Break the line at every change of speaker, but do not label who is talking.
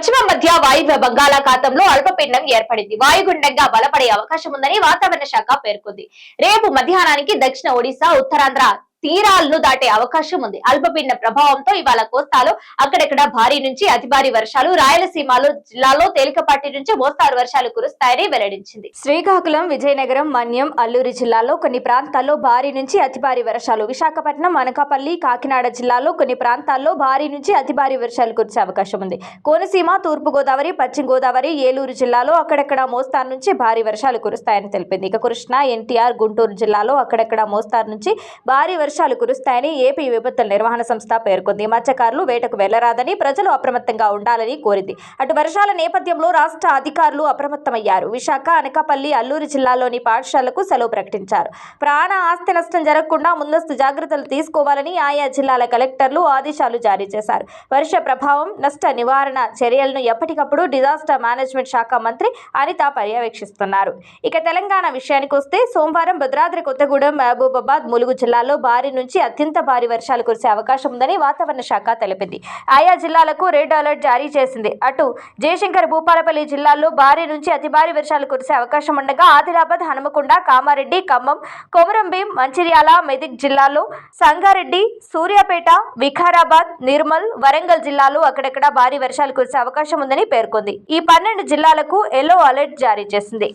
పశ్చిమ మధ్య వాయువ్య బంగాళాఖాతంలో అల్పపీడనం ఏర్పడింది. వాయుగుండంగా బలపడే అవకాశం ఉందని వాతావరణ శాఖ పేర్కొంది. రేపు మధ్యాహ్నానికి దక్షిణ ఒడిశా ఉత్తరాంధ్ర తీరాలను దాటే అవకాశం ఉంది. అల్పపీడన ప్రభావంతో ఇవాళ కోస్తాలో అక్కడక్కడ భారీ నుంచి అతి భారీ వర్షాలు రాయలసీమలో జిల్లాలో తేలికపాటి నుంచి మోస్తారు వర్షాలు కురుస్తాయని వెల్లడించింది.
శ్రీకాకుళం విజయనగరం మన్యం అల్లూరి జిల్లాలో కొన్ని ప్రాంతాల్లో భారీ నుంచి అతి భారీ వర్షాలు. విశాఖపట్నం అనకాపల్లి కాకినాడ జిల్లాలో కొన్ని ప్రాంతాల్లో భారీ నుంచి అతి భారీ వర్షాలు కురిసే అవకాశం ఉంది. కోనసీమ తూర్పు గోదావరి పశ్చిమ గోదావరి ఏలూరు జిల్లాలో అక్కడక్కడ మోస్తారు నుంచి భారీ వర్షాలు కురుస్తాయని తెలిపింది. ఇక కృష్ణ ఎన్టీఆర్ గుంటూరు జిల్లాలో అక్కడక్కడ మోస్తారు నుంచి భారీ వర్షాలు కురుస్తాయని ఏపీ విపత్తుల నిర్వహణ సంస్థ పేర్కొంది. మత్స్యకారులు వేటకు వెళ్ళరాదని ప్రజలు అప్రమత్తంగా ఉండాలని కోరింది. అటు వర్షాల నేపథ్యంలో రాష్ట్ర అధికారులు అప్రమత్తమయ్యారు. విశాఖ అనకాపల్లి అల్లూరు జిల్లాలోని పాఠశాలకు సెలవు ప్రకటించారు. ప్రాణ ఆస్తి నష్టం జరగకుండా ముందస్తు జాగ్రత్తలు తీసుకోవాలని ఆయా జిల్లాల కలెక్టర్లు ఆదేశాలు జారీ చేశారు. వర్ష ప్రభావం నష్ట నివారణ చర్యలను ఎప్పటికప్పుడు డిజాస్టర్ మేనేజ్మెంట్ శాఖ మంత్రి అనిత పర్యవేక్షిస్తున్నారు. ఇక తెలంగాణ విషయానికి వస్తే సోమవారం భద్రాద్రి కొత్తగూడెం మహబూబాబాద్ ములుగు జిల్లాలో భారీ నుంచి అత్యంత భారీ వర్షాలు కురిసే అవకాశం ఉందని వాతావరణ శాఖ తెలిపింది. ఆయా జిల్లాలకు రెడ్ అలర్ట్ జారీ చేసింది. అటు జయశంకర్ భూపాలపల్లి జిల్లాల్లో భారీ నుంచి అతి భారీ వర్షాలు కురిసే అవకాశం ఉండగా ఆదిలాబాద్ హనుమకొండ కామారెడ్డి ఖమ్మం కొమరంభీం మంచిర్యాల మెదక్ జిల్లాలో సంగారెడ్డి సూర్యాపేట వికారాబాద్ నిర్మల్ వరంగల్ జిల్లాలో అక్కడక్కడ భారీ వర్షాలు కురిసే అవకాశం ఉందని పేర్కొంది. ఈ పన్నెండు జిల్లాలకు ఎల్లో అలర్ట్ జారీ చేసింది.